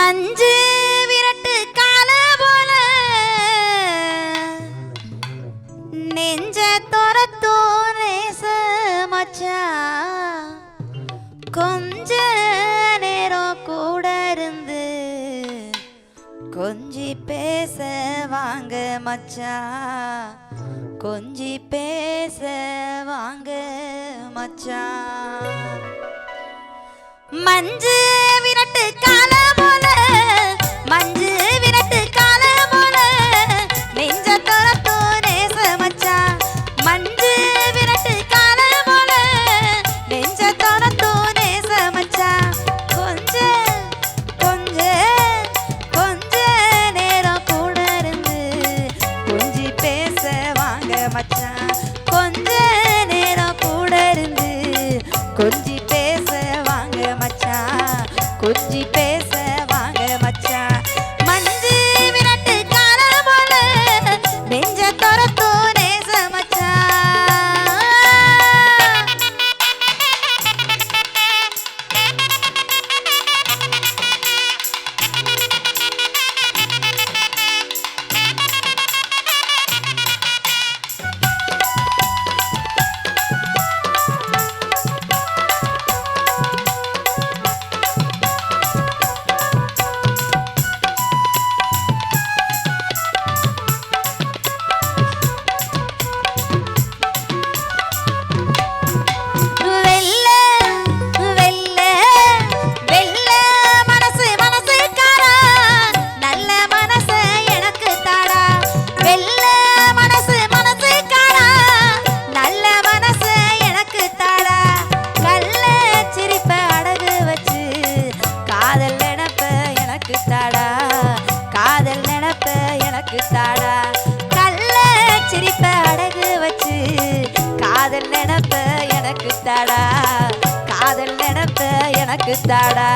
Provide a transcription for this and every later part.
மஞ்சு விரட்டு கால போல. நெஞ்ச துரத்தோ நேச மச்சா. கொஞ்ச நேரம் கூட இருந்து கொஞ்சி பேச வாங்க மச்சா. கொஞ்சி பேச வாங்க மச்சா. மஞ்சு விரட்டு கால mandar. tora, tora. காதல் நினப்ப எனக்கு தாடா. காதல் நினப்ப எனக்கு தாடா. கல்ல சிரிப்ப அடகு வச்சு காதல் நினப்ப எனக்கு தாடா. காதல் நினப்ப எனக்கு தாடா.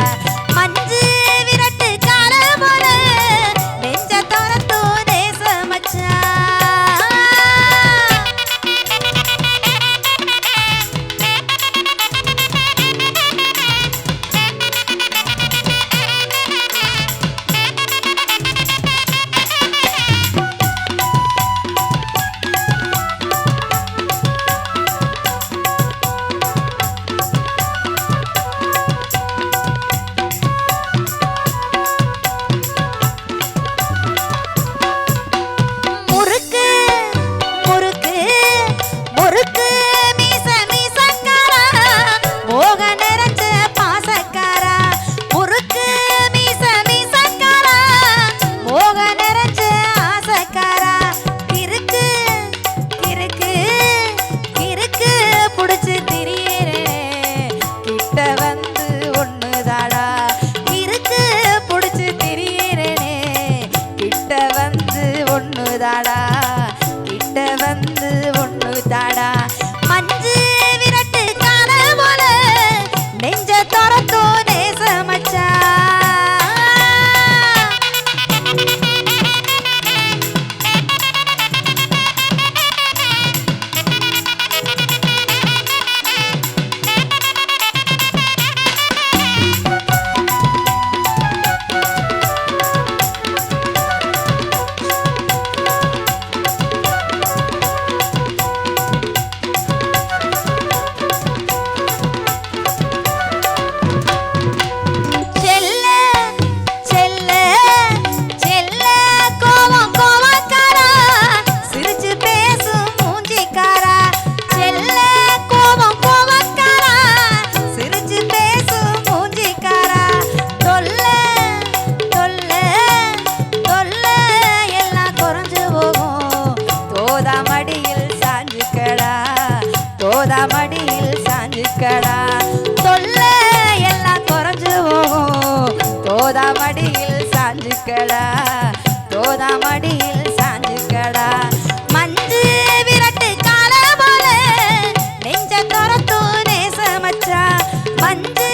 பொறுக்கு தோதாமடியில் சாஞ்சுக்கடா தோதாமடியில் சாஞ்சுக்கடா. மஞ்சு விரட்டு கால போல நெஞ்ச துரத்தோ நேசமச்சா மஞ்சு